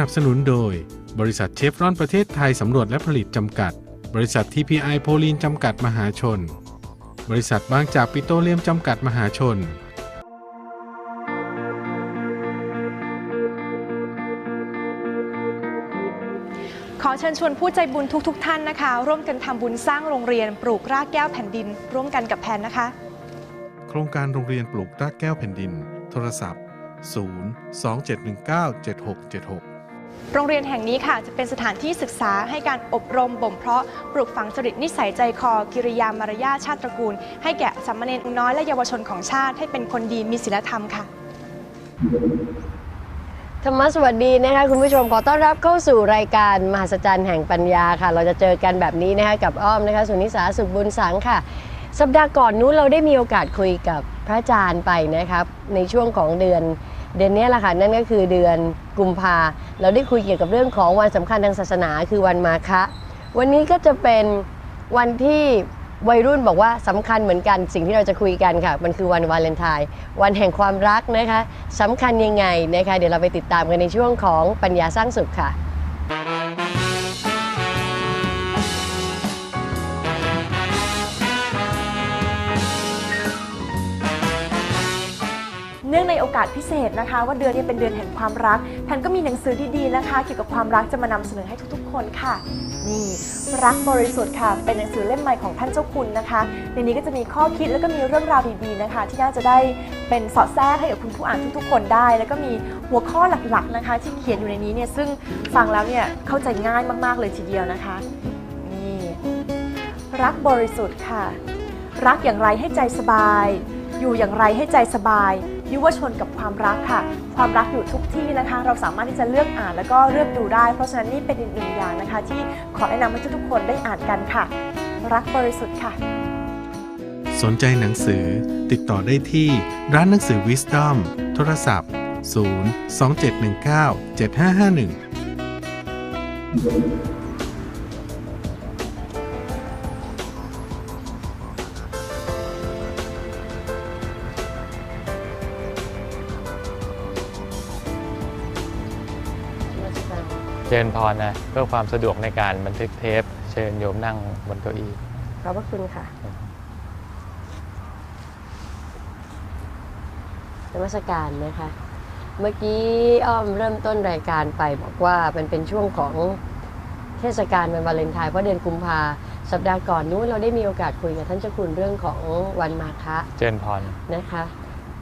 นับสนุนโดย บริษัทเชฟรอนประเทศไทยสำรวจและผลิตจำกัด บริษัท TPI โพลีนจำกัดมหาชน บริษัทบางจากปิโตรเลียมจำกัดมหาชน ขอเชิญชวนผู้ใจบุญทุกๆทท่านนะคะ ร่วมกันทำบุญสร้างโรงเรียนปลูกรากแก้วแผ่นดิน ร่วมกันกับแพนนะคะ โครงการโรงเรียนปลูกรากแก้วแผ่นดิน โทรศัพท์ 0 2 7 1 9 7 6 7 6 โรงเรียนแห่งนี้ค่ะจะเป็นสถานที่ศึกษาให้การอบรมบ่มเพาะปลูกฝังจริตนิสัยใจคอ กิริยามารยาทชาติตระกูล ให้แก่สามเณรน้อยและเยาวชนของชาติให้เป็นคนดีมีศีลธรรมค่ะธรรมะสวัสดีนะคะคุณผู้ชมขอต้อนรับเข้าสู่รายการมหัศจรรย์แห่งปัญญาค่ะ เราจะเจอกันแบบนี้นะคะกับอ้อมนะคะสุนิสาสุขบุญสังค่ะ สัปดาห์ก่อนนู้นเราได้มีโอกาสคุยกับพระอาจารย์ไปนะครับในช่วงของเดือน เดือนนี้แหละค่ะนั่นก็คือเดือนกุมภาเราได้คุยเกี่ยวกับเรื่องของวันสำคัญทางศาสนาคือวันมาฆะวันนี้ก็จะเป็นวันที่วัยรุ่นบอกว่าสำคัญเหมือนกันสิ่งที่เราจะคุยกันค่ะ มันคือวันวาเลนไทน์วันแห่งความรักนะคะสำคัญยังไงนะคะเดี๋ยวเราไปติดตามกันในช่วงของปัญญาสร้างสุขค่ะ เนื่องในโอกาสพิเศษนะคะ ว่าเดือนนี้เป็นเดือนแห่งความรักแพนก็มีหนังสือดีๆนะคะ เกี่ยวกับความรักจะมานำเสนอให้ทุกๆ คนค่ะ นี่รักบริสุทธิ์ค่ะ เป็นหนังสือเล่มใหม่ของท่านเจ้าคุณนะคะ ในนี้ก็จะมีข้อคิดแล้วก็มีเรื่องราวดีๆนะคะ ที่น่าจะได้เป็นสอดแทรกให้กับคุณผู้อ่านทุกๆ คนได้ แล้วก็มีหัวข้อหลักๆนะคะ ที่เขียนอยู่ในนี้เนี่ยซึ่งฟังแล้วเนี่ยเข้าใจง่ายมากๆเลยทีเดียวนะคะนี่รักบริสุทธิ์ค่ะ รักอย่างไรให้ใจสบาย อยู่อย่างไรให้ใจสบาย ยุวชนกับความรักค่ะ ความรักอยู่ทุกที่นะคะ เราสามารถที่จะเลือกอ่านแล้วก็เลือกดูได้ เพราะฉะนั้นนี่เป็นอีกหนึ่งอย่างนะคะ ที่ขอแนะนำให้ทุกๆคนได้อ่านกันค่ะ รักบริสุทธิ์ค่ะ สนใจหนังสือติดต่อได้ที่ร้านหนังสือ Wisdom โทรศัพท์ 0 2 7 1 9 7 5 5 1เชิญพรนะเพื่อความสะดวกในการบันทึกเทป เชิญโยมนั่งบนเก้าอี้ขอบพระคุณค่ะนมัสการนะคะ เมื่อกี้อ้อมเริ่มต้นรายการไปบอกว่ามันเป็นช่วงของเทศกาลวันวาเลนไทน์เพราะเดือนกุมภาสัปดาห์ก่อนนู้นเราได้มีโอกาสคุยกับท่านเจ้าคุณเรื่องของวันมาฆะเชิญพรนะคะ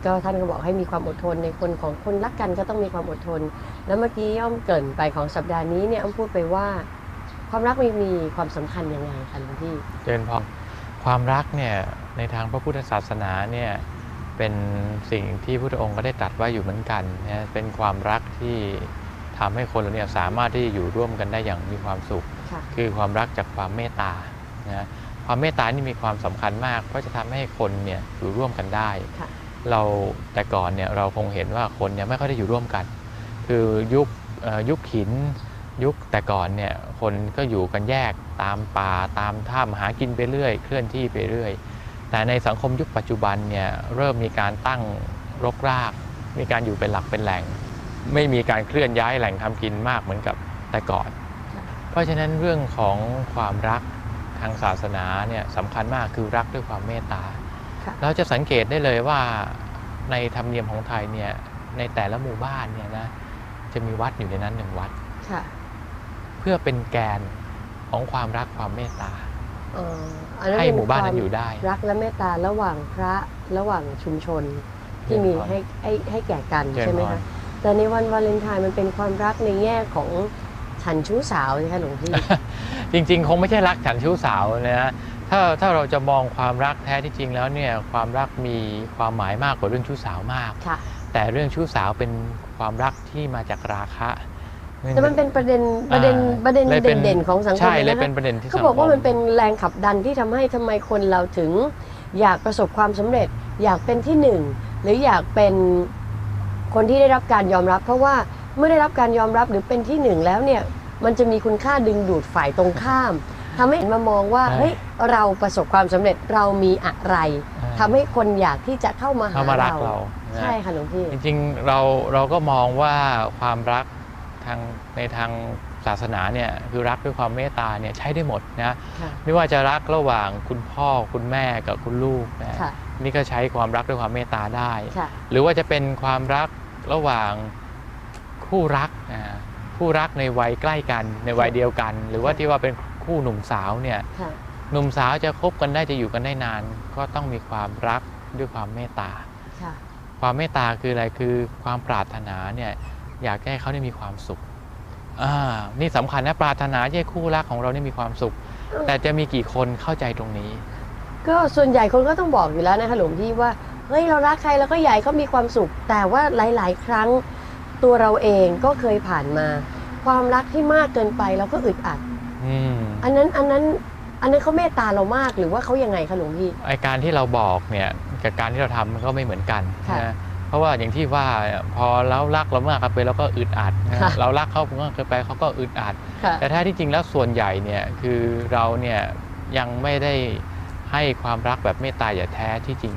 ก็ท่านก็บอกให้มีความอดทนในคนของคนรักกันก็ต้องมีความอดทน แล้วเมื่อกี้อ้อมเกริ่นไปของสัปดาห์นี้เนี่ยอ้อมพูดไปว่า ความรักมีมีความสำคัญยังไงคะหลวงพี่เชิญพรความรักเนี่ยในทางพระพุทธศาสนาเนี่ยเป็นสิ่งที่พระพุทธองค์ก็ได้ตรัสไว้อยู่เหมือนกันนะเป็นความรักที่ทำให้คนเราเนี่ยสามารถที่จะอยู่ร่วมกันได้อย่างมีความสุขค่ะคือความรักจากความเมตตานะความเมตตานี่มีความสำคัญมาก เพราะจะทำให้คนเนี่ยอยู่ร่วมกันได้ค่ะ เราแต่ก่อนเนี่ยเราคงเห็นว่าคนเนี่ยไม่ค่อยได้อยู่ร่วมกัน คือยุคยุคหินยุคแต่ก่อนเนี่ยคนก็อยู่กันแยกตามป่าตามถ้ำหากินไปเรื่อย เคลื่อนที่ไปเรื่อย แต่ในสังคมยุคปัจจุบันเนี่ยเริ่มมีการตั้งรกราก มีการอยู่เป็นหลักเป็นแหล่ง ไม่มีการเคลื่อนย้ายแหล่งทำกินมากเหมือนกับแต่ก่อน เพราะฉะนั้นเรื่องของความรักทางศาสนาเนี่ยสำคัญมากคือรักด้วยความเมตตา เราจะสังเกตได้เลยว่าในธรรมเนียมของไทยเนี่ยในแต่ละหมู่บ้านเนี่ยนะจะมีวัดอยู่ในนั้นหนึ่งวัดค่ะเพื่อเป็นแกนของความรักความเมตตาเอ่ออันนั้นให้เป็นหมู่บ้านควนั้นอยู่ได้ รักและเมตตาระหว่างพระระหว่างชุมชนที่มีเจริญพรให้ให้ให้แก่กันเจริญใช่ไหมพรคะแต่ในวันวาเลนไทน์มันเป็นความรักในแง่ของฉันชู้สาวใช่ไหมคะหลวงพี่จริง ๆ คงไม่ใช่รักฉันชู้สาวนะ ถ้าถ้าเราจะมองความรักแท้ที่จริงแล้วเนี่ยความรักมีความหมายมากกว่าเรื่องชู้สาวมาก ค่ะแต่เรื่องชู้สาวเป็นความรักที่มาจากราคะแต่มันเป็นประเด็นประเด็นอ่าประเด็นลยป็เด่นๆของสังคมใช่เลยเลยนะคะเป็นประเด็นที่เขาบอกว่าสังคมันเป็นแรงขับดันที่ทำให้ทำไมคนเราถึง อยากประสบความสำเร็จ อยากเป็นที่หนึ่งหรืออยากเป็นคนที่ได้รับการยอมรับ เพราะว่าเมื่อได้รับการยอมรับหรือเป็นที่หนึ่งแล้วเนี่ยมันจะมีคุณค่าดึงดูดฝ่ายตรงข้าม ทำให้มามองว่าใช่เฮ้ยเราประสบความสำเร็จเรามีอะไรอ่า ทำให้คนอยากที่จะเข้ามาหาเข้ามารักเราเรานะใช่ค่ะหลวงพี่ จริงๆเราเราก็มองว่าความรักทางในทางศาสนาเนี่ยคือรักด้วยความเมตตาเนี่ยใช้ได้หมดนะค่ะไม่ว่าจะรักระหว่างคุณพ่อคุณแม่กับคุณลูกนะค่ะนี่ก็ใช้ความรักด้วยความเมตตาได้ ค่ะ หรือว่าจะเป็นความรักระหว่างคู่รักนะคู่รักในวัยใกล้กันในวัยเดียวกัน หรือว่าที่ว่าเป็นคู่ หนุ่มสาวเนี่ยค่ะหนุ่มสาวจะคบกันได้จะอยู่กันได้นาน ก็ต้องมีความรักด้วยความเมตตาค่ะความเมตตาคืออะไรคือความปรารถนาเนี่ยอยากให้เขาได้มีความสุขอ่านี่สำคัญนะปรารถนาให้คู่รักของเราได้มีความสุข แต่จะมีกี่คนเข้าใจตรงนี้ ก็ส่วนใหญ่คนก็ต้องบอกอยู่แล้วนะคะหลวงพี่ว่าเฮ้ยเรารักใครเราก็อยากให้เขามีความสุข แต่ว่าหลาย ๆ ครั้งตัวเราเองก็เคยผ่านมา ความรักที่มากเกินไปเราก็อึดอัด อืมอันนั้นอันนั้นอันนั้นเขาเมตตาเรามากหรือว่าเขายังไงคะหลวงพี่ไอการที่เราบอกเนี่ยกับการที่เราทำมันก็ไม่เหมือนกันค่ะนะเพราะว่าอย่างที่ว่าพอเรารักเรามากเกินไปเราก็อึดอัดนะค่ะเรารักเขามากเกินไปเขาก็อึดอัดค่ะแต่แท้ที่จริงแล้วส่วนใหญ่เนี่ยคือเราเนี่ยยังไม่ได้ให้ความรักแบบเมตตาอย่างแท้ที่จริง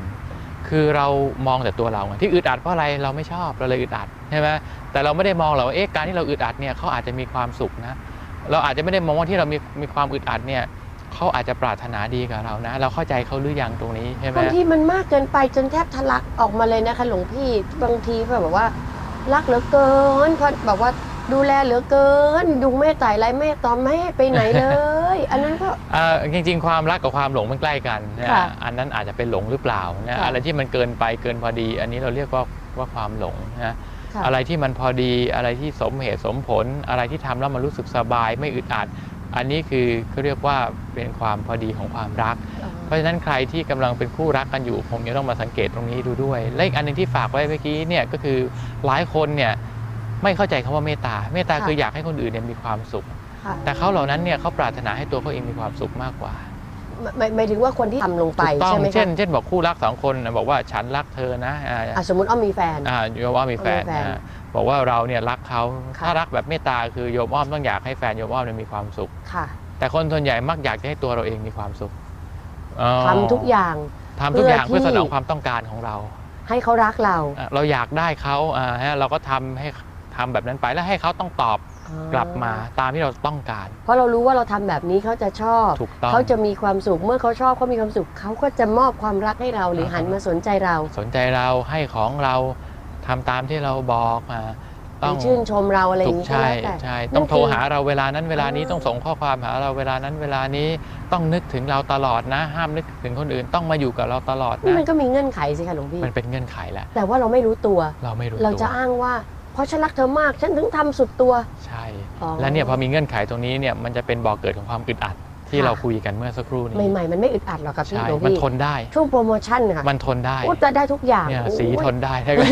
คือเรามองแต่ตัวเราไงที่อึดอัดเพราะอะไรเราไม่ชอบเราเลยอึดอัดใช่ไหมแต่เราไม่ได้มองหรอกว่าเอ๊ะการที่เราอึดอัดเนี่ยเขาอาจจะมีความสุขนะ เราอาจจะไม่ได้มองว่าที่เรามีมีความอึดอัดเนี่ยเขาอาจจะปรารถนาดีกับเรานะ เราเข้าใจเขาหรือยังตรงนี้ใช่ไหมบางทีมันมากเกินไปจนแทบทะลักออกมาเลยนะคะหลวงพี่บางทีแบบว่า รักเหลือเกินเพราะแบบว่าดูแลเหลือเกินดูแม่ไต่ไรแม่ตอมไม่ให้ไปไหนเลย อันนั้นก็เอ่อจริง ๆ ความรักกับความหลงมันใกล้กันนะค่ะอันนั้นอาจจะเป็นหลงหรือเปล่านะค่ะอะไรที่มันเกินไปเกินพอดี อันนี้เราเรียกว่าว่าความหลงนะค่ะ อะไรที่มันพอดีอะไรที่สมเหตุสมผล อะไรที่ทำแล้วมันรู้สึกสบายไม่อึดอัด อันนี้คือเขาเรียกว่าเป็นความพอดีของความรัก เพราะฉะนั้นใครที่กำลังเป็นคู่รักกันอยู่คงจะต้องมาสังเกตตรงนี้ดูด้วย และอีกอันหนึงที่ฝากไว้เมื่อกี้เนี่ยก็คือหลายคนเนี่ยไม่เข้าใจคำว่าเมตตา เมตตาค่ะคืออยากให้คนอื่นเนี่ยมีความสุขค่ะแต่เขาเหล่านั้นเนี่ยเขาปรารถนาให้ตัวเขาเองมีความสุขมากกว่า หมายหมายถึงว่าคนที่ทำลงไปถูกต้องใช่ไหมเช่นคะเช่นบอกคู่รักสองคนนะบอกว่าฉันรักเธอนะอ่าอะสมมติอ้อมมีแฟน อ่าโยมอ้อมมีแฟนมีแฟนอ่าบอกว่าเราเนี่ยรักเขาค่ะ ถ้ารักแบบเมตตาคือโยมอ้อมต้องอยากให้แฟนโยมอ้อมเนี่ยมีความสุข ค่ะแต่คนส่วนใหญ่มักอยากจะให้ตัวเราเองมีความสุขอ๋อทำทุกอย่างทำทุกอย่างเพื่เพื่ออที่สนองความต้องการของเราให้เขารักเรา อะเราอยากได้เขาอ่าฮะเราก็ทำให้ทำแบบนั้นไปแล้วให้เขาต้องตอบ กลับมาตามที่เราต้องการ เพราะเรารู้ว่าเราทำแบบนี้เขาจะชอบถูกต้องเขาจะมีความสุข เมื่อเขาชอบเขามีความสุข เขาก็จะมอบความรักให้เราหรือหันมาสนใจเรา สนใจเราให้ของเราทำตามที่เราบอกอ่าหรือชื่นชมเราอะไรอถูย่ากงนี้ก็ใช่แล้วแต่ใช่นั่นต้องโทรคือหาเราเวลานั้นเวลานี้อ่าต้องส่งข้อความหาเราเวลานั้นเวลานี้ต้องนึกถึงเราตลอดนะ ห้ามนึกถึงคนอื่นต้องมาอยู่กับเราตลอดนี่นะมันก็มีเงื่อนไขสิคะหลวงพี่มันเป็นเงื่อนไขแหละแต่ว่าเราไม่รู้ตัวเราไม่รู้เราตัวจะอ้างว่า เพราะฉันรักเธอมากฉันถึงทำสุดตัว ใช่อ๋อและเนี่ยพอมีเงื่อนไขตรงนี้เนี่ยมันจะเป็นบ่อกเกิดของความอึดอัดที่ค่ะเราคุยกันเมื่อสักครู่นี้ใหม่ๆมันไม่อึดอัดหรอกครับพี่ใช่หลวงมันพี่ทนได้ช่วงโปรโมชั่นค่ะมันทนได้พูดจะได้ทุกอย่างเนี่ยโอ้ยสีทนได้ใช่ไหม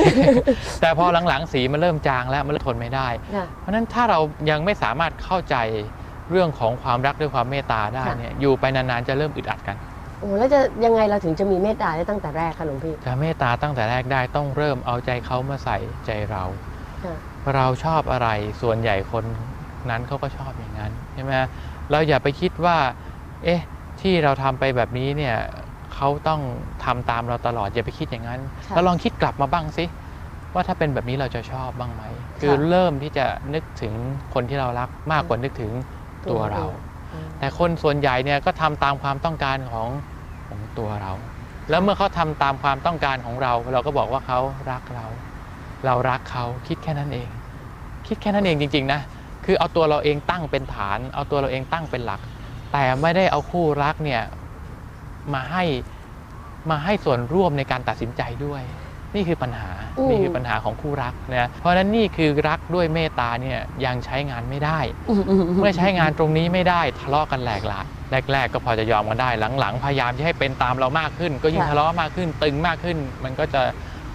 แต่พอหลังๆสีมันเริ่มจางแล้วมันเริ่มทนไม่ได้ค่ะเพราะฉะนั้นถ้าเรายังไม่สามารถเข้าใจเรื่องของความรักด้วยความเมตตาได้ค่ะเนี่ยอยู่ไปนานๆจะเริ่มอึดอัดกันโอ้แล้วจะยังไงเราถึงจะมีเมตตาได้ตั้งแต่แรกคะหลวงพี่จะเมตตาตั้งแต่แรกได้ต้องเริ่มเอาใจเขามาใส่ใจเราค่ะ เราชอบอะไรส่วนใหญ่คนนั้นเขาก็ชอบอย่างนั้นใช่ไหมเราอย่าไปคิดว่า เอ๊ะ ที่เราทำไปแบบนี้เนี่ยเขาต้องทำตามเราตลอดอย่าไปคิดอย่างนั้นค่ะแล้วลองคิดกลับมาบ้างสิว่าถ้าเป็นแบบนี้เราจะชอบบ้างไหม คือเริ่มที่จะนึกถึงคนที่เรารักมากกว่านึกถึงตัวเราอืมแต่คนส่วนใหญ่เนี่ยก็ทำตามความต้องการของของตัวเรา แล้วเมื่อเขาทำตามความต้องการของเรา เราก็บอกว่าเขารักเรา เรารักเขาคิดแค่นั้นเอง คิดแค่นั้นเองจริง ๆ นะ คือเอาตัวเราเองตั้งเป็นฐาน เอาตัวเราเองตั้งเป็นหลัก แต่ไม่ได้เอาคู่รักเนี่ยมาให้มาให้ส่วนร่วมในการตัดสินใจด้วย นี่คือปัญหาอืมนี่คือปัญหาของคู่รักนะเพราะฉะนั้นนี่คือรักด้วยเมตตาเนี่ยยังใช้งานไม่ได้ เมื่อใช้งานตรงนี้ไม่ได้ทะเลาะกันแหลกหลายแรกๆ ก็พอจะยอมกันได้หลังๆ พยายามจะให้เป็นตามเรามากขึ้น ก็ยิ่งค่ะทะเลาะมากขึ้นตึงมากขึ้น มันก็จะ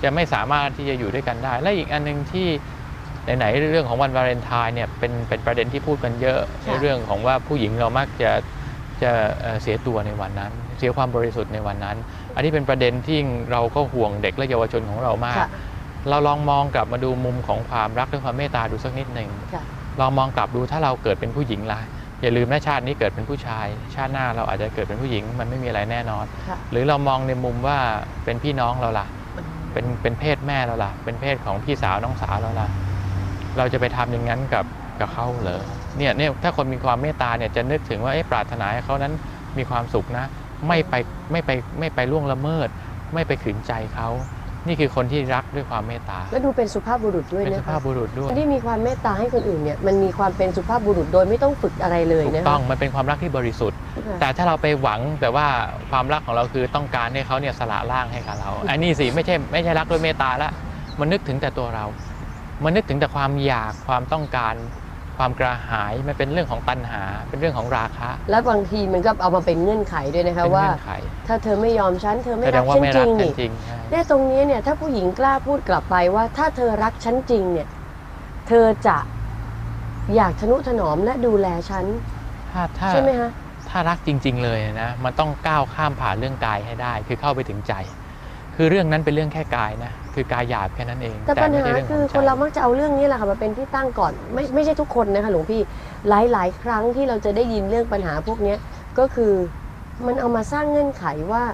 จะไม่สามารถที่จะอยู่ด้วยกันได้ และอีกอันหนึงที่ไหนๆเรื่องของวันวาเลนไทน์เนี่ยเป็นเป็นประเด็นที่พูดกันเยอะในเรื่องของว่าผู้หญิงเรามักจะจะเอ่อเสียตัวในวันนั้น เสียความบริสุทธิ์ในวันนั้น อันนี้เป็นประเด็นที่เราก็ห่วงเด็กและเยาวชนของเรามากค่ะเราลองมองกลับมาดูมุมของความรักและความเมตตาดูสักนิดหนึ่งค่ะลองมองกลับดูถ้าเราเกิดเป็นผู้หญิงล่ะอย่าลืมนะชาตินี้เกิดเป็นผู้ชาย ชาติหน้าเราอาจจะเกิดเป็นผู้หญิงมันไม่มีอะไรแน่นอนค่ะหรือเรามองในมุมว่าเป็นพี่น้องเราล่ะ เป็นเป็นเพศแม่เราล่ะ เป็นเพศของพี่สาวน้องสาวเราล่ะ เราจะไปทำอย่างนั้นกับกับเขาเหรอเนี่ยเนี่ยถ้าคนมีความเมตตาเนี่ยจะนึกถึงว่าเอ๊ะปรารถนาให้เขานั้นมีความสุขนะ ไม่ไปไม่ไปไม่ไปล่วงละเมิด ไม่ไปขืนใจเขา นี่คือคนที่รักด้วยความเมตตาแล้วดูเป็นสุภาพบุรุษด้วยเป็นนะสุคะภาพบุรุษด้วยคนที่มีความเมตตาให้คนอื่นเนี่ยมันมีความเป็นสุภาพบุรุษโดยไม่ต้องฝึกอะไรเลยถูกนะคะต้องมันเป็นความรักที่บริสุทธิ์ค่ะแต่ถ้าเราไปหวังแต่ว่าความรักของเราคือต้องการให้เขาเนี่ยสละร่างให้กับเรา อันนี้สิไม่ใช่ไม่ใช่รักด้วยเมตตาละมันนึกถึงแต่ตัวเรา มันนึกถึงแต่ความอยากความต้องการ ความกระหายมันเป็นเรื่องของตัณหา เป็นเรื่องของราคะ แล้วบางทีมันก็เอามาเป็นเงื่อนไขด้วยนะคะเป็นว่าเงื่อนไขถ้าเธอไม่ยอมฉันเธอไม่แสดรังกว่าฉันไม่จรัริกงกันนี่จริงใช่เนี่ยตรงนี้เนี่ยถ้าผู้หญิงกล้าพูดกลับไปว่า ถ้าเธอรักฉันจริงเนี่ย เธอจะอยากทนุถนอมและดูแลฉันถ้าถ้าใช่ไหมคะถ้ารักจริง ๆ เลยนะมันต้องก้าวข้ามผ่านเรื่องกายให้ได้ คือเข้าไปถึงใจ คือเรื่องนั้นเป็นเรื่องแค่กายนะ คือกายหยาบแค่นั้นเอง แต่ปัญไม่หาใช่เรื่องขคืองอใจคนเรามักจะเอาเรื่องนี้แหละค่ะมาเป็นที่ตั้งก่อน ไม่ไม่ใช่ทุกคนนะคะหลวงพี่หลายหลายๆครั้งที่เราจะได้ยินเรื่องปัญหาพวกเนี้ยก็คือมันเอามาสร้างเงื่อนไขว่า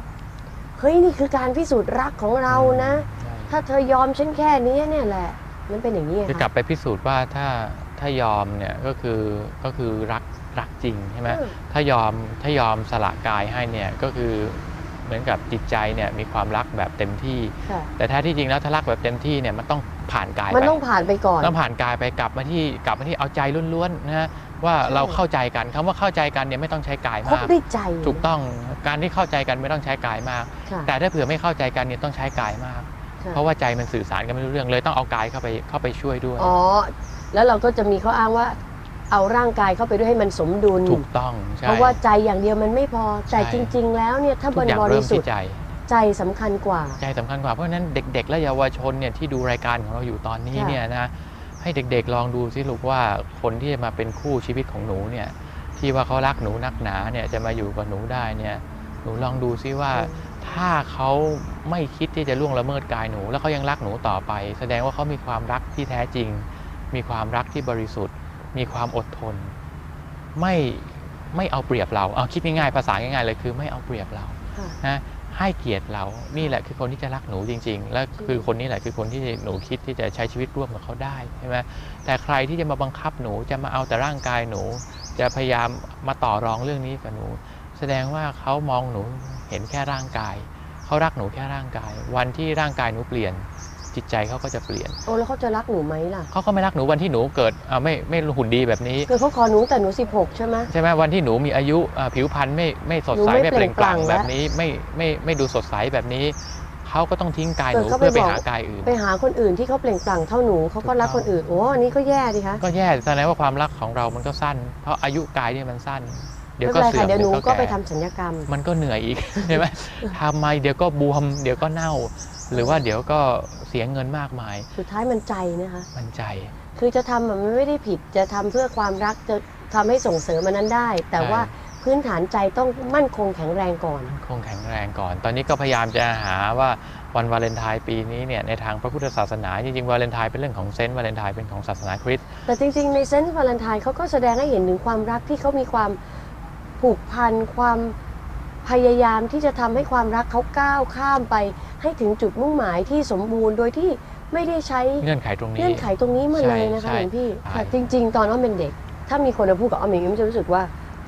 เฮ้ยนี่คือการพิสูจน์รักของเรานะใช่ถ้าเธอยอมฉันแค่นี้เนี่ยแหละ มันเป็นอย่างนี้ไงคือกลัค่ะบไปพิสูจน์ว่าถ้าถ้ายอมเนี่ยก็คือก็คือรักรักจริงใช่ไหมอืมถ้ายอมถ้ายอมสละกายให้เนี่ยก็คือ เหมือนกับจิตใจเนี่ยมีความรักแบบเต็มที่ ค่ะแต่แท้ที่จริงแล้วถ้ารักแบบเต็มที่เนี่ยมันต้องผ่านกายมันไปต้องผ่านไปก่อน ต้องผ่านกายไปกลับมาที่กลับมาที่เอาใจล้วนๆนะฮะว่าใช่ เราเข้าใจกันคำว่าเข้าใจกันเนี่ยไม่ต้องใช้กายคบมาก ด้วยใจถูกต้องการที่เข้าใจกันไม่ต้องใช้กายมาก ค่ะแต่ถ้าเผื่อไม่เข้าใจกันเนี่ยต้องใช้กายมาก ค่เพราะว่าใจมันสื่อสารกันไม่รู้เรื่องเลยต้องเอากายเข้าไปเข้าไปช่วยด้วย อ๋อ แล้วเราก็จะมีข้ออ้างว่า เอาร่างกายเข้าไปด้วยให้มันสมดุล ถูกต้องใช่เพราะว่าใจอย่างเดียวมันไม่พอ แต่ใช่จริง ๆ แล้วเนี่ยถ้าทุมักนอย่างบเริ่ริมสุทที่ธิ์ใจใจสำคัญกว่า ใจสำคัญกว่าเพราะฉะนั้นเด็ก ๆ และเยาวชนเนี่ยที่ดูรายการของเราอยู่ตอนนี้ค่ะเนี่ยนะให้เด็กๆลองดูสิลูกว่าคนที่จะมาเป็นคู่ชีวิตของหนูเนี่ยที่ว่าเขารักหนูนักหนาเนี่ยจะมาอยู่กับหนูได้เนี่ยหนูลองดูซิว่าถ้าเขาไม่คิดที่จะล่วงละเมิดกายหนู แล้วเขายังรักหนูต่อไป แสดงว่าเขามีความรักที่แท้จริง มีความรักที่บริสุทธิ์ มีความอดทน ไม่ไม่เอาเปรียบเราเอาคิดง่ายๆภาษาง่ายๆเลยคือไม่เอาเปรียบเราค่ะนะให้เกียรติเรา นี่แหละคือคนที่จะรักหนูจริง ๆ และคือคนนี้แหละคือคนที่หนูคิดที่จะใช้ชีวิตร่วมกับเขาได้ใช่ไหมแต่ใครที่จะมาบังคับหนูจะมาเอาแต่ร่างกายหนู จะพยายามมาต่อรองเรื่องนี้กับหนู แสดงว่าเขามองหนูเห็นแค่ร่างกาย เขารักหนูแค่ร่างกาย วันที่ร่างกายหนูเปลี่ยน จิตใจเขาก็จะเปลี่ยนโอ้แล้วเขาจะรักหนูไหมล่ะเขาก็ไม่รักหนูวันที่หนูเกิดอ่าไม่ไม่หุ่นดีแบบนี้คือเขาขอหนูแต่หนู 16 ใช่ไหมใช่ไหมวันที่หนูมีอายุอ่าผิวพรรณไม่ไม่สดใสหนูไม่ไม่เปล่งปลั่งเปล่งปลั่งแบบนี้ไม่ไม่ไม่ดูสดใสแบบนี้เขาก็ต้องทิ้งกายหนูเออเขาไปเพื่อไปบอกหากายอื่น ไปหาคนอื่นที่เขาเปล่งปลั่งเท่าหนูเขาก็รักคนอื่นโอ้อันนี้ก็แย่ดิคะก็แย่แสดงว่าความรักของเรามันก็สั้น เพราะอายุกายเนี่ยมันสั้นเดี๋ยวไม่ก็เป็นไรเสื่อค่ะมเดี๋ยวหนูเดี๋ยวก็ก็ไปแก่ทำสัญญกรรม มันก็เหนื่อยอีกใช่ไหมทำไมเดี๋ยวก็บวม เดี๋ยวก็เน่า หรือว่าเดี๋ยวก็เสียเงินมากมาย สุดท้ายมันใจนะคะ มันใจ คือจะทำอะมันไม่ได้ผิดจะทำเพื่อความรักจะทำให้ส่งเสริมมันนั้นได้ แต่ใช่ ว่าพื้นฐานใจต้องมั่นคงแข็งแรงก่อน คงแข็งแรงก่อน ตอนนี้ก็พยายามจะหาว่าวันวาเลนไทน์ปีนี้เนี่ยในทางพระพุทธศาสนาจริงๆวาเลนไทน์เป็นเรื่องของเซนต์วาเลนไทน์เป็นของศาสนาคริสต์ แต่จริงๆ ในเซนต์วาเลนไทน์เขาก็แสดงให้เห็นถึงความรักที่เขามีความผูกพันความ พยายามที่จะทำให้ความรักเขาก้าวข้ามไป ให้ถึงจุดมุ่งหมายที่สมบูรณ์โดยที่ไม่ได้ใช้เงื่อนไขตรงนี้เงื่อนไขตรงนี้มาเลยนะคะใช่หลวงพี่ใช่ค่ะจริง ๆ ตอนอ้อมเป็นเด็ก ถ้ามีคนมาพูดกับอ้อมอย่างนี้อ้อมจะรู้สึกว่า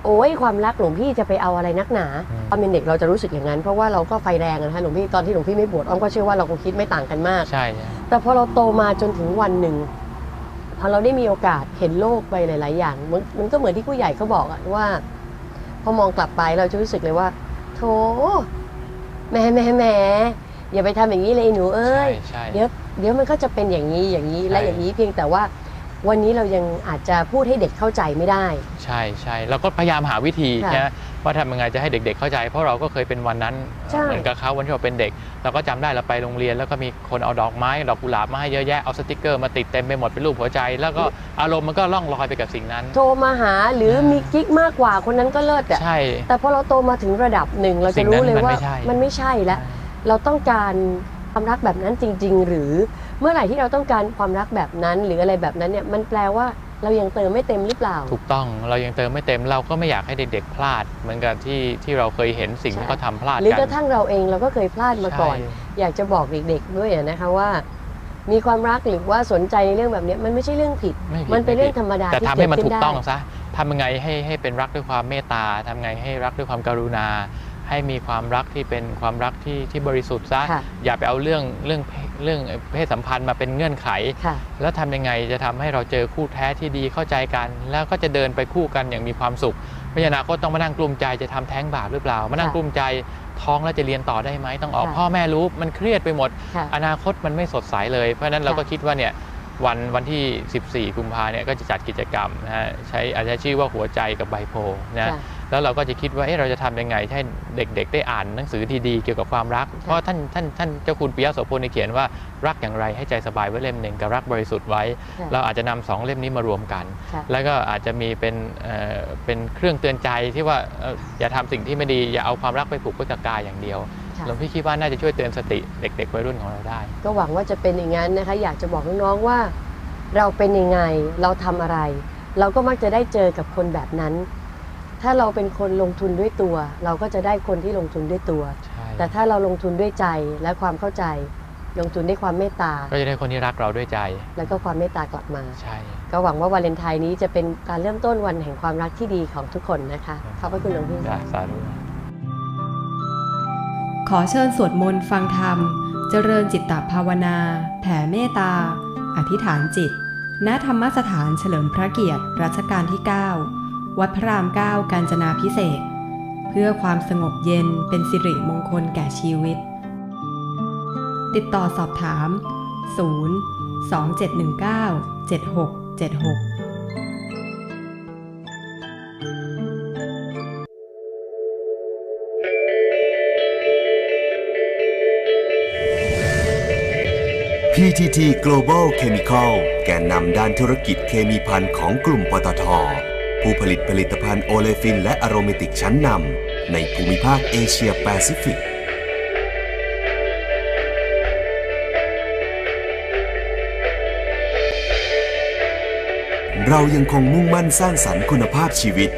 โอ้ยความรักหลวงพี่จะไปเอาอะไรนักหนาอ้อมเป็นเด็กเราจะรู้สึกอย่างนั้น เพราะว่าเราก็ไฟแรงอะนะคะหลวงพี่ตอนที่หลวงพี่ไม่บวชอ้อมก็เชื่อว่าเราคงคิดไม่ต่างกันมากใช่ใช่แต่พอเราโตมาจนถึงวันหนึ่งพอเราได้มีโอกาสเห็นโลกไปหลาย ๆ อย่างมันมันก็เหมือนที่ผู้ใหญ่เขาบอกอะว่า พอมองกลับไปเราจะรู้สึกเลยว่าโถแหม่แหม่แหม่อย่าไปทำอย่างนี้เลยหนูเอ้ใช่ยใช่เดี๋ยวเดี๋ยวมันก็จะเป็นอย่างนี้อย่างนี้และใช่อย่างนี้เพียงแต่ว่าวันนี้เรายังอาจจะพูดให้เด็กเข้าใจไม่ได้ ใช่ใช่เราก็พยายามหาวิธีค่ะนะ ว่าทำยังไงจะให้เด็ก ๆ เข้าใจ เพราะเราก็เคยเป็นวันนั้นใช่เหมือนกับเขาวันที่เราเป็นเด็ก เราก็จำได้เราไปโรงเรียน แล้วก็มีคนเอาดอกไม้ดอกกุหลาบมาให้เยอะแยะเอาสติกเกอร์มาติดเต็มไปหมดเป็นรูปหัวใจ แล้วก็อารมณ์มันก็ล่องลอยไปกับสิ่งนั้น โทรมาหาหรือมีกิ๊กมากกว่าคนนั้นก็เลิศอะใช่แต่พอเราโตมาถึงระดับหนึ่งเราสิ่จะงนั้รู้นเลยมันว่าไม่ใช่มันไม่ใช่แล้วเราต้องการความรักแบบนั้นจริง ๆ หรือเมื่อไหร่ที่เราต้องการความรักแบบนั้นหรืออะไรแบบนั้นเนี่ยมันแปลว่า เรายังเติมไม่เต็มหรือเปล่า ถูกต้องเรายังเติมไม่เต็มเราก็ไม่อยากให้เด็กๆพลาด เหมือนกับที่ที่เราเคยเห็นสิ่งที่เขาทำพลาดหรือกักนระทั่งเราเองเราก็เคยพลาดมาก่อนใช่อยากจะบอกเด็กๆด้วยอะนะคะว่า มีความรักหรือว่าสนใจในเรื่องแบบเนี้ยมันไม่ใช่เรื่องผิดไม่ผิดมันเป็นไผิดเรื่องธรรมดาแต่ที่ทำเกิให้ดมันขึ้ถูนกได้ต้องซะทำยังไงให้ให้เป็นรักด้วยความเมตตาทำไงให้รักด้วยความกรุณา ให้มีความรักที่เป็นความรักที่ที่บริสุทธิ์ซะค่ะอย่าไปเอาเรื่องเรื่องเพเรื่องเพศสัมพันธ์มาเป็นเงื่อนไข ค่ะ แล้วทำยังไงจะทำให้เราเจอคู่แท้ที่ดีเข้าใจกัน แล้วก็จะเดินไปคู่กันอย่างมีความสุขไม่ใช่อนาคตต้องมานั่งกลุ้มใจจะทำแท้งบาปหรือเปล่า มานั่งค่ะกลุ้มใจท้องแล้วจะเรียนต่อได้ไหมต้องออกค่ะ พ่อแม่รู้มันเครียดไปหมด ค่ะ อนาคตมันไม่สดใสเลย เพราะฉะนั้นเราค่ะก็คิดว่าเนี่ยวันวันที่ 14 กุมภาเนี่ยก็จะจัดกิจกรรมนะฮะใช้อาจจะชื่อว่าหัวใจกับไบโพลนะค่ะ แล้วเราก็จะคิดว่าเอ๊ะเราจะทำยังไงให้เด็กๆ ได้อ่านหนังสือดีๆเกี่ยวกับความรัก เพราะท่านท่านท่านเจ้าคุณปิยะโสพลเนี่ยเขียนว่ารักอย่างไรให้ใจสบายไว้เล่มหนึ่งกับรักบริสุทธิ์ไว้ค่ะเราอาจจะนำสองเล่มนี้มารวมกันค่ะแล้วก็อาจจะมีเป็นเอ่อเป็นเครื่องเตือนใจที่ว่าเอ่ออย่าทำสิ่งที่ไม่ดีอย่าเอาความรักไปผูกไว้กับกายอย่างเดียวค่ะหลวงพี่คิดว่าน่าจะช่วยเตือนสติเด็กๆวัยรุ่นของเราได้ ก็หวังว่าจะเป็นอย่างนั้นนะคะอยากจะบอกน้องๆว่า เราเป็นยังไงเราทำอะไร เราก็มักจะได้เจอกับคนแบบนั้น ถ้าเราเป็นคนลงทุนด้วยตัว เราก็จะได้คนที่ลงทุนด้วยตัว ใช่แต่ถ้าเราลงทุนด้วยใจและความเข้าใจ ลงทุนด้วยความเมตตา ก็จะได้คนที่รักเราด้วยใจ แล้วก็ความเมตตากลับมา ใช่ ก็หวังว่าวาเลนไทน์นี้จะเป็นการเริ่มต้นวันแห่งความรักที่ดีของทุกคนนะคะ ขอบพระคุณหลวงพี่จ้ะสาธุ ขอเชิญสวดมนต์ฟังธรรม เจริญจิตตภาวนา แผ่เมตตา อธิษฐานจิต ณธรรมสถานเฉลิมพระเกียรติรัชกาลที่ 9 วัดพระราม9กาญจนาพิเศษ เพื่อความสงบเย็นเป็นสิริมงคลแก่ชีวิต ติดต่อสอบถาม 0 2719 7676 PTT Global Chemical แกนนำด้านธุรกิจเคมีภัณฑ์ของกลุ่มปตท ผู้ผลิตผลิตภัณฑ์โอเลฟินและอโรเมติกชั้นนำในภูมิภาคเอเชียแปซิฟิก เรายังคงมุ่งมั่นสร้างสรรค์คุณภาพชีวิต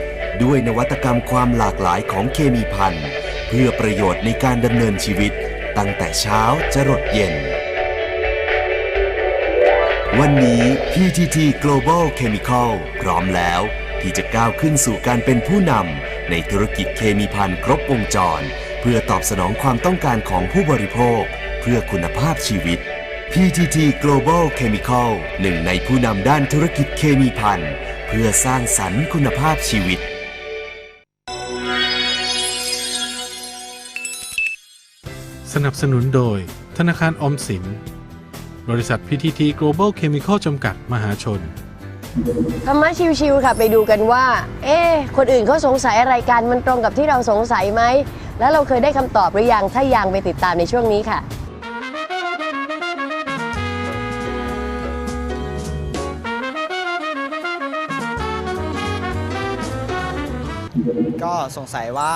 ด้วยนวัตกรรมความหลากหลายของเคมีภัณฑ์เพื่อประโยชน์ในการดำเนินชีวิต ตั้งแต่เช้าจรดเย็นวันนี้ PTT Global Chemical พร้อมแล้ว ที่จะก้าวขึ้นสู่การเป็นผู้นำในธุรกิจเคมีภัณฑ์ครบวงจร เพื่อตอบสนองความต้องการของผู้บริโภค เพื่อคุณภาพชีวิต PTT Global Chemical หนึ่งในผู้นำด้านธุรกิจเคมีภัณฑ์เพื่อสร้างสรรค์คุณภาพชีวิตสนับสนุนโดย ธนาคารออมสิน บริษัท PTT Global Chemical จำกัด มหาชน ธรรมะชิวๆค่ะ ไปดูกันว่า เอ๊คนอื่นเขาสงสัยอะไรกันมันตรงกับที่เราสงสัยไหม แล้วเราเคยได้คำตอบหรือยัง ถ้ายังไปติดตามในช่วงนี้ค่ะก็สงสัยว่า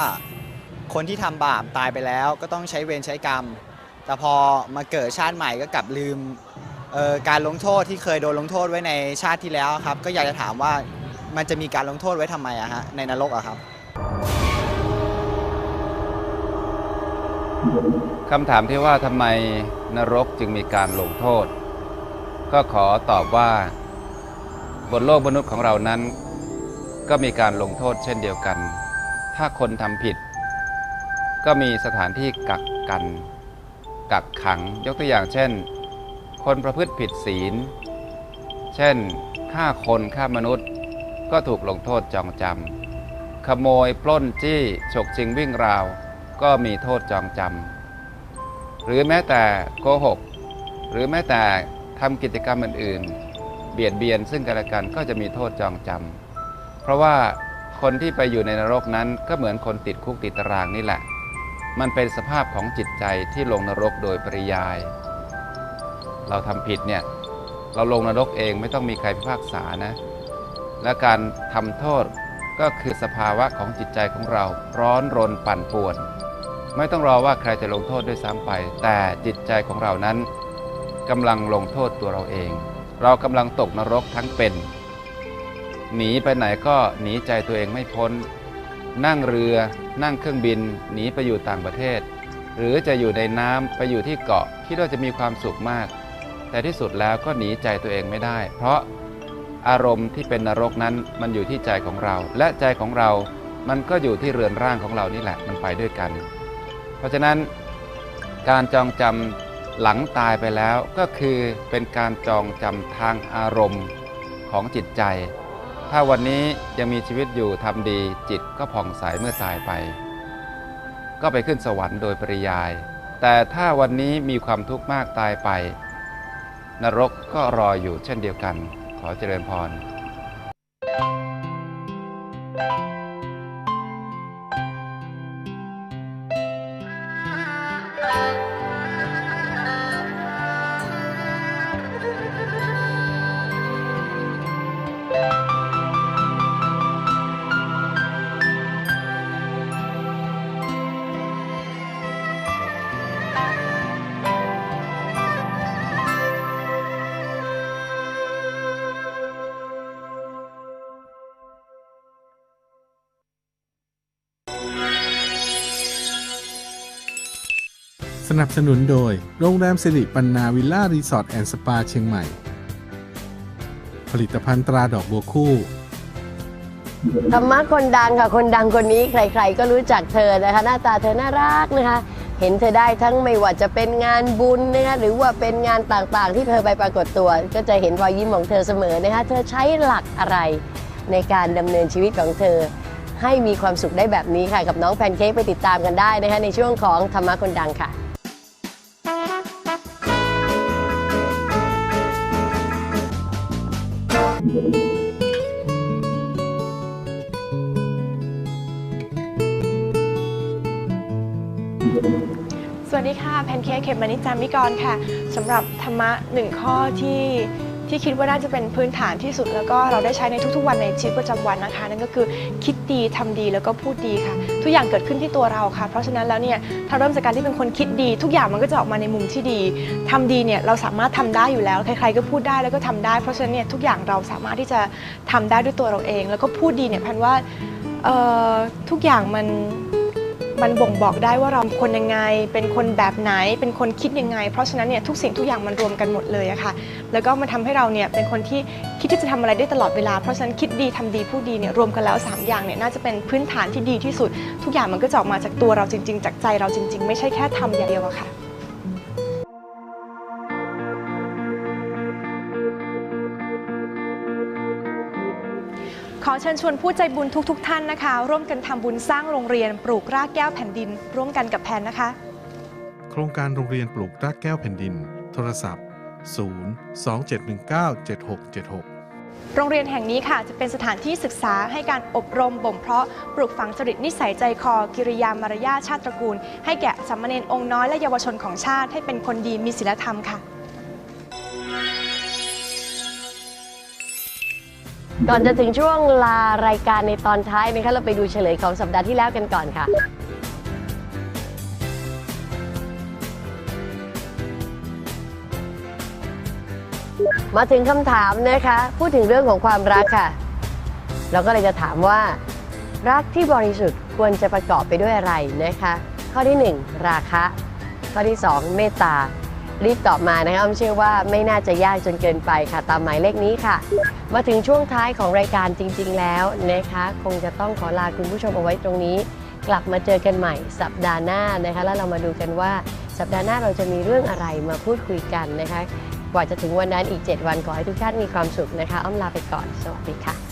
คนที่ทำบาปตายไปแล้วก็ต้องใช้เวรใช้กรรม แต่พอมาเกิดชาติใหม่ก็กลับลืม การลงโทษที่เคยโดนลงโทษไว้ในชาติที่แล้วครับ ก็อยากจะถามว่ามันจะมีการลงโทษไว้ทำไมอะฮะในนรกอะครับ คำถามที่ว่าทำไมนรกจึงมีการลงโทษ ก็ขอตอบว่า บนโลกมนุษย์ของเรานั้น ก็มีการลงโทษเช่นเดียวกัน ถ้าคนทำผิด ก็มีสถานที่กักกัน กักขังยกตัวอย่างเช่น คนประพฤติผิดศีล เช่นฆ่าคนฆ่ามนุษย์ ก็ถูกลงโทษจองจำ ขโมยปล้นจี้ฉกชิงวิ่งราว ก็มีโทษจองจำ หรือแม้แต่โกหก หรือแม้แต่ทำกิจกรรมอื่นๆ เบียดเบียนซึ่งกันและกันก็จะมีโทษจองจำ เพราะว่าคนที่ไปอยู่ในนรกนั้นก็เหมือนคนติดคุกติดตารางนี่แหละ มันเป็นสภาพของจิตใจที่ลงนรกโดยปริยาย เราทำผิดเนี่ยเราลงนรกเองไม่ต้องมีใครพิพากษานะและการทำโทษก็คือสภาวะของจิตใจของเราร้อนรนปั่นป่วน ไม่ต้องรอว่าใครจะลงโทษด้วยซ้ำไป แต่จิตใจของเรานั้นกำลังลงโทษตัวเราเอง เรากำลังตกนรกทั้งเป็น หนีไปไหนก็หนีใจตัวเองไม่พ้น นั่งเรือ นั่งเครื่องบิน หนีไปอยู่ต่างประเทศ หรือจะอยู่ในน้ำไปอยู่ที่เกาะคิดว่าจะมีความสุขมาก แต่ที่สุดแล้วก็หนีใจตัวเองไม่ได้ เพราะอารมณ์ที่เป็นนรกนั้นมันอยู่ที่ใจของเรา และใจของเรา มันก็อยู่ที่เรือนร่างของเรานี่แหละมันไปด้วยกัน เพราะฉะนั้นการจองจำหลังตายไปแล้วก็คือเป็นการจองจำทางอารมณ์ของจิตใจ ถ้าวันนี้ยังมีชีวิตอยู่ทำดีจิตก็ผ่องใสเมื่อตายไป ก็ไปขึ้นสวรรค์โดยปริยาย แต่ถ้าวันนี้มีความทุกข์มากตายไป นรกก็รออยู่เช่นเดียวกัน ขอเจริญพร นับสนุนโดย โรงแรมสิริปันนาวิลล่ารีสอร์ทแอนด์สปาเชียงใหม่ ผลิตภัณฑ์ตราดอกบัวคู่ ธรรมะคนดังค่ะ คนดังคนนี้ใคร ๆ ก็รู้จักเธอนะคะ หน้าตาเธอน่ารักนะคะ เห็นเธอได้ทั้งไม่ว่าจะเป็นงานบุญนะคะหรือว่าเป็นงานต่างๆ ที่เธอไปปรากฏตัว ก็จะเห็นรอยยิ้มของเธอเสมอนะคะเธอใช้หลักอะไรในการดำเนินชีวิตของเธอ ให้มีความสุขได้แบบนี้ค่ะ กับน้องแพนเค้กไปติดตามกันได้นะคะในช่วงของธรรมะคนดังค่ะ สวัสดีค่ะ แพนเค้กเขมมานิจามิกรค่ะสำหรับธรรมะหนึ่งข้อที่ ที่คิดว่าน่าจะเป็นพื้นฐานที่สุด แล้วก็เราได้ใช้ในทุกๆ วันในชีวิตประจำวันนะคะ นั่นก็คือคิดดีทำดีแล้วก็พูดดีค่ะ ทุกอย่างเกิดขึ้นที่ตัวเราค่ะ เพราะฉะนั้นแล้วเนี่ยถ้าเริ่มจากการที่เป็นคนคิดดี ทุกอย่างมันก็จะออกมาในมุมที่ดีทำดีเนี่ยเราสามารถทำได้อยู่แล้ว ใครๆก็พูดได้แล้วก็ทำได้ เพราะฉะนั้นเนี่ยทุกอย่างเราสามารถที่จะทำได้ด้วยตัวเราเอง แล้วก็พูดดีเนี่ยแพนว่าเอ่อทุกอย่างมัน มันบ่งบอกได้ว่าเราคนยังไง เป็นคนแบบไหน เป็นคนคิดยังไง เพราะฉะนั้นเนี่ยทุกสิ่งทุกอย่างมันรวมกันหมดเลยอะค่ะ แล้วก็มันทำให้เราเนี่ยเป็นคนที่คิดที่จะทำอะไรได้ตลอดเวลา เพราะฉะนั้นคิดดีทำดีพูดดีเนี่ยรวมกันแล้ว 3 อย่างเนี่ยน่าจะเป็นพื้นฐานที่ดีที่สุด ทุกอย่างมันก็จะออกมาจากตัวเราจริง ๆ จากใจเราจริง ๆ ไม่ใช่แค่ทำอย่างเดียวอะค่ะ เชิญชวนผู้ใจบุญทุกๆท่านนะคะ ร่วมกันทำบุญสร้างโรงเรียนปลูกรากแก้วแผ่นดิน ร่วมกันกับแพนนะคะ โครงการโรงเรียนปลูกรากแก้วแผ่นดิน โทรศัพท์ 0 2 7 1 9 7 6 7 6 โรงเรียนแห่งนี้ค่ะจะเป็นสถานที่ศึกษาให้การอบรมบ่มเพาะปลูกฝังจริตนิสัยใจคอ กิริยามารยาทชาติตระกูล ให้แก่สามเณรองค์น้อยและเยาวชนของชาติให้เป็นคนดีมีศีลธรรมค่ะ ก่อนจะถึงช่วงลารายการในตอนท้ายนะคะเราไปดูเฉลยของสัปดาห์ที่แล้วกันก่อนค่ะ มาถึงคำถามนะคะ พูดถึงเรื่องของความรักค่ะ เราก็เลยจะถามว่า รักที่บริสุทธิ์ควรจะประกอบไปด้วยอะไรนะคะ ข้อที่ 1 ราคะ ข้อที่ 2 เมตตา รีบตอบมานะคะอ้อมเชื่อว่าไม่น่าจะยากจนเกินไปค่ะ ตามหมายเลขนี้ค่ะ มาถึงช่วงท้ายของรายการจริง ๆ แล้วนะคะ คงจะต้องขอลาคุณผู้ชมเอาไว้ตรงนี้ กลับมาเจอกันใหม่สัปดาห์หน้านะคะแล้วเรามาดูกันว่าสัปดาห์หน้าเราจะมีเรื่องอะไรมาพูดคุยกันนะคะ กว่าจะถึงวันนั้นอีก 7 วันขอให้ทุกท่านมีความสุขนะคะ อ้อมลาไปก่อน สวัสดีค่ะ